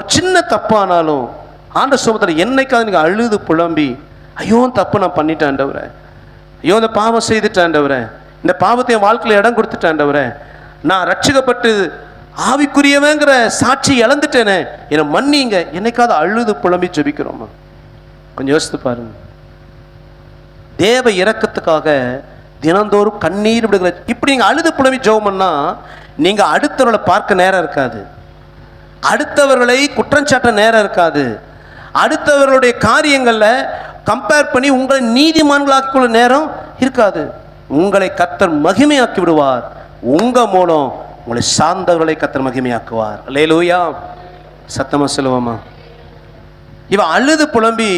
ஒரு சின்ன தப்பானாலும் ஆண்ட சமூகத்தில் என்னைக்காவது நீங்கள் அழுது புலம்பி ஐயோ தப்பு நான் பண்ணிட்டேன் ஐயோ இந்த பாவம் செய்துட்டேன் இந்த பாவத்தை என் வாழ்க்கையில் இடம் கொடுத்துட்டேன் நான் ரட்சிக்கப்பட்டு ஆவிக்குரியவங்கிற சாட்சி இழந்துட்டேனே. என்னை மன்னிங்க. என்னைக்காவது அழுது புலம்பி ஜபிக்கிறோமா? கொஞ்சம் யோசித்து பாருங்க. தேவ இறக்கத்துக்காக தினந்தோறும் கண்ணீர் விடுகிற இப்படி நீங்கள் அழுது புலம்பி ஜோமன்னா நீங்கள் அடுத்தவர்களை பார்க்க நேரம் இருக்காது. அடுத்தவர்களை குற்றஞ்சாட்ட நேரம் இருக்காது. அடுத்தவர்களுடைய காரியங்களில் கம்பேர் பண்ணி உங்களை நீதிமான்களாக்கிக்கொள்ள நேரம் இருக்காது. உங்களை கத்தர் மகிமையாக்கி விடுவார். உங்க மூலம் உங்களை சார்ந்தவர்களை கத்தர் மகிமையாக்குவார். லேலூயா சத்தமா சொல்லுவோமா? இவன் அழுது புலம்பி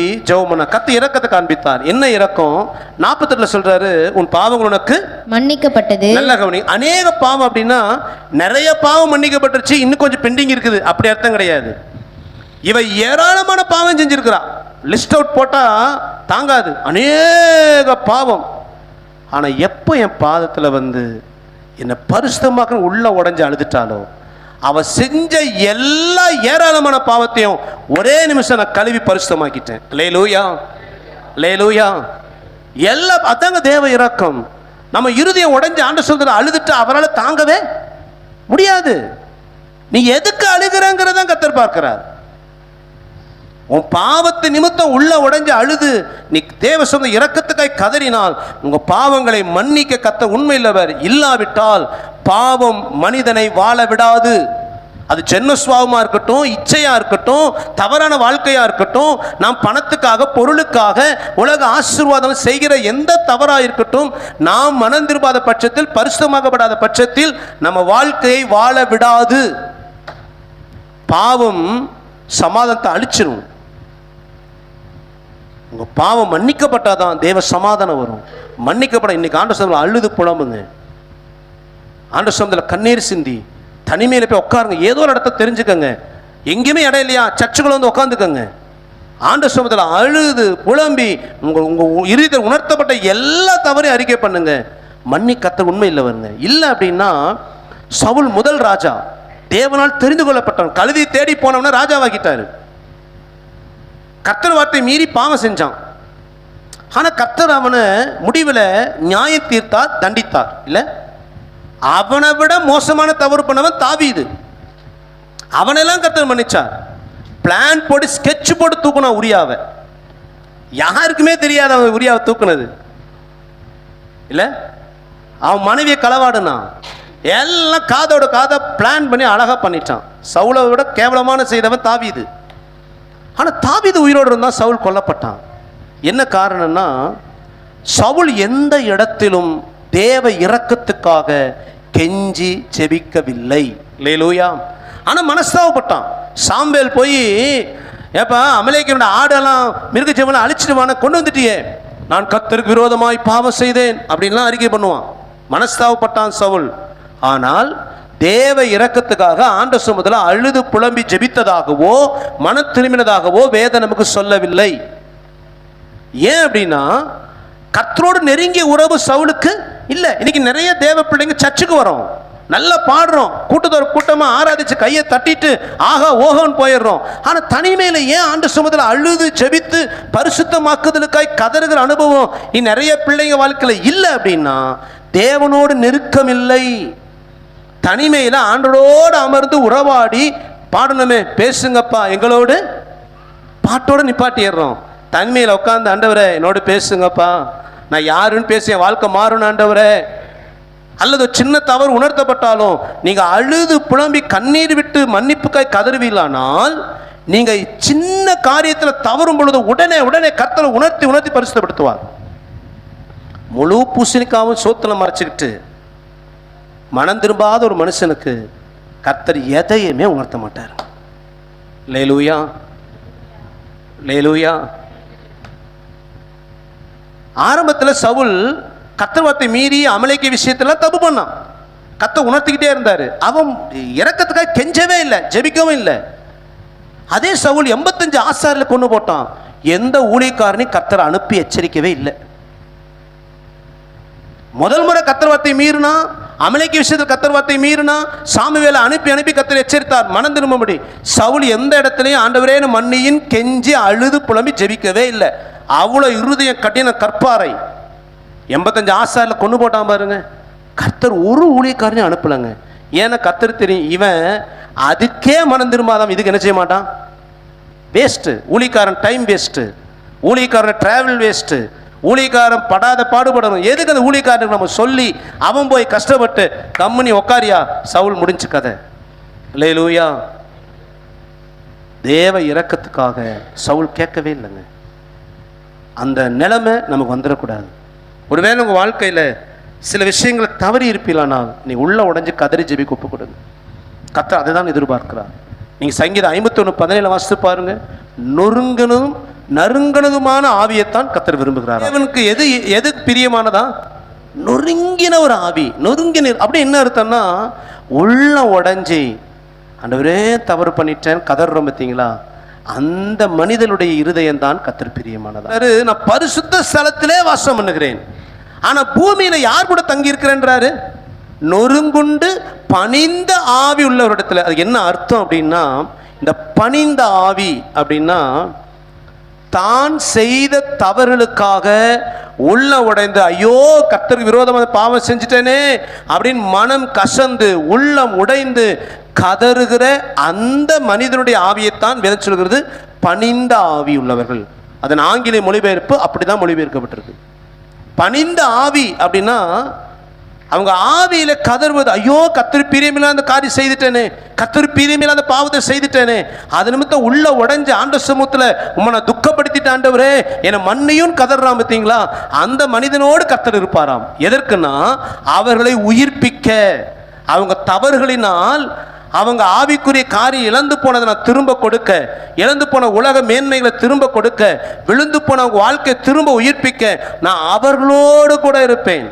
பண்ண கத்து இரக்கத்தை காண்பித்தார் என்ன இரக்கம்? நாற்பத்தெட்டுல சொல்றாரு உன் பாவங்கள் உனக்கு மன்னிக்கப்பட்டது. நல்ல கவனி. அநேக பாவம் அப்படின்னா நிறைய பாவம் மன்னிக்கப்பட்டுருச்சு இன்னும் கொஞ்சம் பெண்டிங் இருக்குது. அப்படி அர்த்தம் கிடையாது. இவ ஏராளமான பாவம் செஞ்சிருக்கிறா. லிஸ்ட் அவுட் போட்டா தாங்காது. அநேக பாவம். ஆனா எப்போ என் பாதத்துல வந்து என்னை பரிசுத்தமாக்க உள்ள உடைஞ்சு அழுதுட்டாலோ அவன் செஞ்ச எல்லா ஏராளமான பாவத்தையும் ஒரே நிமிஷம் நான் கழுவி பரிசுத்தமாக்கிட்டேன். லே லூயா எல்லா அதாங்க தேவ இரக்கம். நம்ம இருதயம் உடஞ்சி ஆண்டு சொல்கிற அழுதுட்டு அவரால் தாங்கவே முடியாது. நீ எதுக்கு அழுகிறங்கிறதான் கத்தர் பார்க்கிறார். உன் பாவத்து நிமித்தம் உள்ள உடைஞ்சு அழுது. நீ தேவ சொந்த இறக்கத்துக்காய் கதறினால் உங்கள் பாவங்களை மன்னிக்க கத்த உண்மையில்லவர். இல்லாவிட்டால் பாவம் மனிதனை வாழ விடாது. அது சென்னஸ்வாவமாக இருக்கட்டும் இச்சையாக இருக்கட்டும் தவறான வாழ்க்கையாக இருக்கட்டும் நாம் பணத்துக்காக பொருளுக்காக உலக ஆசீர்வாதம் செய்கிற எந்த தவறாக இருக்கட்டும் நாம் மனம் திரும்பாத பட்சத்தில் பரிசுமாகப்படாத பட்சத்தில் நம்ம வாழ்க்கையை வாழ விடாது. பாவம் சமாதானத்தை அழிச்சிரும். உங்கள் பாவம் மன்னிக்கப்பட்டால் தான் தேவ சமாதானம் வரும். மன்னிக்கப்பட இன்றைக்கி ஆண்ட சமத்தில் அழுது புலம்புங்க. ஆண்ட சமத்தில் கண்ணீர் சிந்தி தனிமையில் போய் உட்காருங்க. ஏதோ ஒரு இடத்த தெரிஞ்சுக்கங்க. எங்கேயுமே இடம் இல்லையா? சர்ச்சுக்குள்ள வந்து உட்காந்துக்கங்க ஆண்ட சமத்தில் அழுது புலம்பி உங்கள் உங்கள் இறுதியில் உணர்த்தப்பட்ட எல்லா தவறையும் அறிக்கை பண்ணுங்க. மன்னி கத்த உண்மை இல்லை வருங்க. இல்லை அப்படின்னா சவுல் முதல் ராஜா தேவனால் தெரிந்து கொள்ளப்பட்டவன் கழுதி தேடி போனவன ராஜாவாகிட்டாரு கத்தர் வார்த்தை மீறி பாவம் செஞ்சான். ஆனால் கத்தர் அவனை முடிவில் நியாய தீர்த்தார் தண்டித்தார். இல்லை? அவனை விட மோசமான தவறு பண்ணவன் தாவீது அவனெல்லாம் கத்தர் மன்னிச்சார். பிளான் போட்டு ஸ்கெட்ச் போட்டு தூக்குனான் உரியாவை. யாருக்குமே தெரியாது அவன் உரியாவை தூக்குனது. இல்லை? அவன் மனைவியை களவாடுனான். எல்லாம் காதோட காதை பிளான் பண்ணி அழகாக பண்ணிட்டான். சவுளை விட கேவலமான செய்தவன் தாவியுது ஆனால் தாவீது உயிரோடு இருந்தால் சவுல் கொல்லப்பட்டான். என்ன காரணம்னா சவுல் எந்த இடத்திலும் தேவ இறக்கத்துக்காக கெஞ்சி செபிக்கவில்லை லேலூயா ஆனால் மனஸ்தாவப்பட்டான் சாம்பேல் போய் ஏப்பா அமலேக்கியோட ஆடெல்லாம் மிருக ஜீவனை அழிச்சிடுவான கொண்டு வந்துட்டியே. நான் கத்தருக்கு விரோதமாய் பாவம் செய்தேன். அப்படின்லாம் அறிக்கை பண்ணுவான். மனஸ்தாவப்பட்டான் சவுல். ஆனால் தேவ இரக்கத்துக்காக ஆண்ட சுமதல அழுது புலம்பி ஜெபித்ததாகவோ மன திரும்பினதாகவோ வேத நமக்கு சொல்லவில்லை. ஏன் அப்படின்னா கத்தரோடு நெருங்கிய உறவு சவுலுக்கு இல்லை. இன்னைக்கு நிறைய தேவ பிள்ளைங்க சர்ச்சுக்கு வரோம். நல்லா பாடுறோம். கூட்டத்தோட கூட்டமா ஆராதிச்சு கையை தட்டிட்டு ஆகா ஓகோன்னு போயிடுறோம். ஆனா தனிமையில ஏன் ஆண்டு சுமதில் அழுது ஜெபித்து பரிசுத்தமாக்குதலுக்காய் கதறுகிற அனுபவம் நீ நிறைய பிள்ளைங்க வாழ்க்கையில இல்லை அப்படின்னா தேவனோடு நெருக்கம் இல்லை தனிமையில் ஆண்டோடு அமர்ந்து உறவாடி பாடணுமே பேசுங்கப்பா எங்களோடு. பாட்டோடு நிப்பாட்டிடுறோம். தனிமையில் உட்காந்து ஆண்டவரே என்னோடு பேசுங்கப்பா. நான் யாருன்னு பேசி என் வாழ்க்கை மாறணும் ஆண்டவரே. அல்லது சின்ன தவறு உணர்த்தப்பட்டாலும் நீங்கள் அழுது புலம்பி கண்ணீர் விட்டு மன்னிப்புக்காய் கதறுவீங்களானால் நீங்கள் சின்ன காரியத்தில் தவறும் பொழுது உடனே உடனே கர்த்தரை உணர்த்தி உணர்த்தி பரிசுத்தப்படுத்துவார். முழு பூசணிக்காவும் சோத்தில் மறைச்சிக்கிட்டு மனம் திரும்பாத ஒரு மனுஷனுக்கு கர்த்தர் எதையுமே உணர்த்த மாட்டார். லேலூயா. லேலூயா. ஆரம்பத்தில் சவுல் கர்த்தர் வார்த்தை மீறி அமலைக்கு விஷயத்துல தப்பு பண்ணான். கத்த உணர்த்திக்கிட்டே இருந்தார். அவன் இறக்கத்துக்காக கெஞ்சவே இல்லை ஜெபிக்கவும் இல்லை. அதே சவுல் எண்பத்தஞ்சு ஆசாரில் கொண்டு போட்டான். எந்த ஊழியக்காரனையும் கத்தரை அனுப்பி எச்சரிக்கவே இல்லை. முதல் முறை கத்தர் வார்த்தை மீறினா அமலைக்கு விஷயத்தில் கத்தர் வார்த்தை மீறினா சாமுவேலை அனுப்பி அனுப்பி கத்தர் எச்சரித்தார். மனம் திரும்பும்படி. சவுல் எந்த இடத்துலையும் ஆண்டவரே மண்ணியின் கெஞ்சி அழுது புலம்பி ஜெபிக்கவே இல்லை. அவ்வளோ இருதயம் கட்டின கற்பாறை. எண்பத்தஞ்சு ஆசாரில் கொண்டு போட்டான் பாருங்க. கர்த்தர் ஒரு ஊழியக்காரனையும் அனுப்பலைங்க. ஏன்னா கத்தர் தெரியும் இவன் அதுக்கே மனம் திரும்பாதான் இதுக்கு என்ன செய்ய மாட்டான்? வேஸ்ட்டு ஊழிக்காரன் டைம் வேஸ்ட்டு ஊழிக்காரன் ட்ராவல் வேஸ்ட்டு ஊழிக்காரன் படாத பாடுபடணும். எதுக்கு அந்த ஊழிக்காரனுக்கு நம்ம சொல்லி அவன் போய் கஷ்டப்பட்டு கம்முனி உக்காரியா? சவுல் முடிஞ்சு கதை. லேலூயா தேவ இறக்கத்துக்காக சவுல் கேட்கவே இல்லைங்க. அந்த நிலைமை நமக்கு வந்துடக்கூடாது. ஒருவேளை உங்கள் வாழ்க்கையில் சில விஷயங்களை தவறி இருப்பீங்களானால் நீ உள்ள உடஞ்சி கதறி ஜெபி ஒப்பு கொடுங்க. கத்தர் அதை தான் எதிர்பார்க்கிறார். நீங்கள் சங்கீதம் ஐம்பத்தொன்று பதினேழு வாசித்து பாருங்கள் நொறுங்கணும் நறுங்கனதுமான ஆவியைத்தான் கத்தர் விரும்புகிறார் தேவனுக்கு எது எது பிரியமானதா? நொறுங்கின ஒரு ஆவி நொறுங்கின அப்படி என்ன அர்த்தம்னா உள்ள உடைஞ்சி ஆண்டவரே தவறு பண்ணிட்டேன் கதறோம் பார்த்தீங்களா? அந்த மனிதனுடைய இருதயம் தான் கத்தர் பிரியமானதா நான் பரிசுத்த ஸ்தலத்திலே வாசம் பண்ணுகிறேன். ஆனா பூமியில யார் கூட தங்கி இருக்கிறேன்றாரு நொறுங்குண்டு பணிந்த ஆவி உள்ள ஒரு இடத்துல அது என்ன அர்த்தம் அப்படின்னா இந்த பணிந்த ஆவி அப்படின்னா தான் செய்த தவறுகளுக்காக உள்ள உடைந்து ஐயோ கர்த்தருக்கு விரோதமாக பாவம் செஞ்சுட்டேனே அப்படின்னு மனம் கசந்து உள்ளம் உடைந்து கதறுகிற அந்த மனிதனுடைய ஆவியைத்தான் விதை சொல்கிறது பணிந்த ஆவி உள்ளவர்கள். அதன் ஆங்கில மொழிபெயர்ப்பு அப்படி தான் மொழிபெயர்க்கப்பட்டிருக்கு. பணிந்த ஆவி அப்படின்னா அவங்க ஆவியில கதறுவது ஐயோ கத்திரி பிரியமில்லாத அந்த காரியம் செய்துட்டேனே கத்திரி பிரியமில்லாத பாவத்தை செய்துட்டேனே அது நிமித்தம் உள்ள உடஞ்ச ஆண்ட சமூகத்தில் உம்மனை துக்கப்படுத்திட்டு ஆண்டவரே என்னை மண்ணையும் கதறான் பார்த்தீங்களா அந்த மனிதனோடு கத்தர் இருப்பாராம். எதற்குன்னா அவர்களை உயிர்ப்பிக்க. அவங்க தவறுகளினால் அவங்க ஆவிக்குரிய காரியம் இழந்து போனதை நான் திரும்ப கொடுக்க. இழந்து போன உலக மேன்மைகளை திரும்ப கொடுக்க. விழுந்து போன வாழ்க்கையை திரும்ப உயிர்ப்பிக்க. நான் அவர்களோடு கூட இருப்பேன்.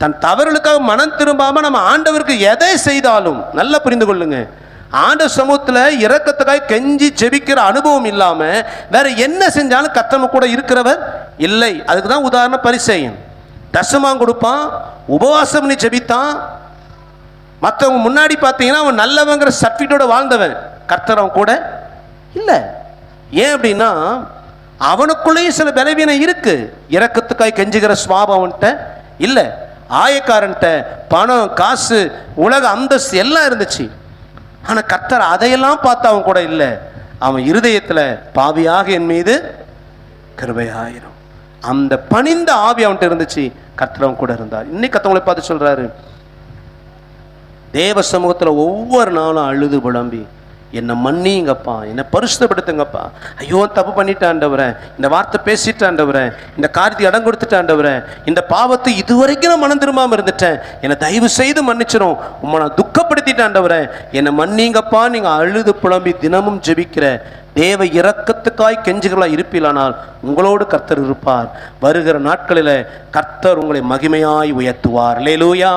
தன் தவறுகளுக்காக மனம் திரும்பாமல் நம்ம ஆண்டவருக்கு எதை செய்தாலும் நல்லா புரிந்து கொள்ளுங்க. ஆண்ட சமூகத்தில் இறக்கத்துக்காக கெஞ்சி ஜெபிக்கிற அனுபவம் இல்லாமல் வேற என்ன செஞ்சாலும் கத்தம கூட இருக்கிறவர் இல்லை. அதுக்கு தான் உதாரண பரிசெயன். தசமாக கொடுப்பான் உபவாசம் பண்ணி ஜெபித்தான். மற்றவங்க முன்னாடி பார்த்தீங்கன்னா அவன் நல்லவங்கிற சர்டிஃபிகேட்டோட வாழ்ந்தவன். கர்த்தரவன் கூட இல்லை. ஏன் அப்படின்னா அவனுக்குள்ளேயும் சில பலவீனம் இருக்கு. இறக்கத்துக்காய் கெஞ்சுகிற சுவாபம் அவன்கிட்ட இல்லை. ஆயக்காரன்ட்ட பணம் காசு உலக அந்தஸ்து எல்லாம் இருந்துச்சு. ஆனால் கர்த்தர் அதையெல்லாம் பார்த்து அவன் கூட இல்லை. அவன் இருதயத்தில் பாவியாக என் மீது கிருபையாயிரும் அந்த பணிந்த ஆவி அவன்கிட்ட இருந்துச்சு. கர்த்தரவன் கூட இருந்தார். இன்னைக்கு கத்தவங்களை பார்த்து சொல்றாரு. தேவ சமூகத்தில் ஒவ்வொரு நாளும் அழுது புலம்பி என்னை மன்னிங்கப்பா என்னை பரிசுத்தப்படுத்துங்கப்பா. ஐயோ தப்பு பண்ணிட்டாண்டவரேன் இந்த வார்த்தை பேசிட்டாண்டவரேன் இந்த காரியத்தை இடம் கொடுத்துட்டாண்டவரேன் இந்த பாவத்தை இதுவரைக்கும் நான் மனம் திரும்பாமல் இருந்துட்டேன். என்னை தயவு செய்து மன்னிச்சிடும் உம்மை நான் துக்கப்படுத்திட்டாண்டவரேன் என்னை மன்னிங்கப்பா நீங்கள் அழுது புலம்பி தினமும் ஜெபிக்கிற தேவ இரக்கத்துக்காய் கெஞ்சுகளாக இருப்பீலானால் உங்களோடு கர்த்தர் இருப்பார். வருகிற நாட்களில் கர்த்தர் உங்களை மகிமையாய் உயர்த்துவார். லேலூயா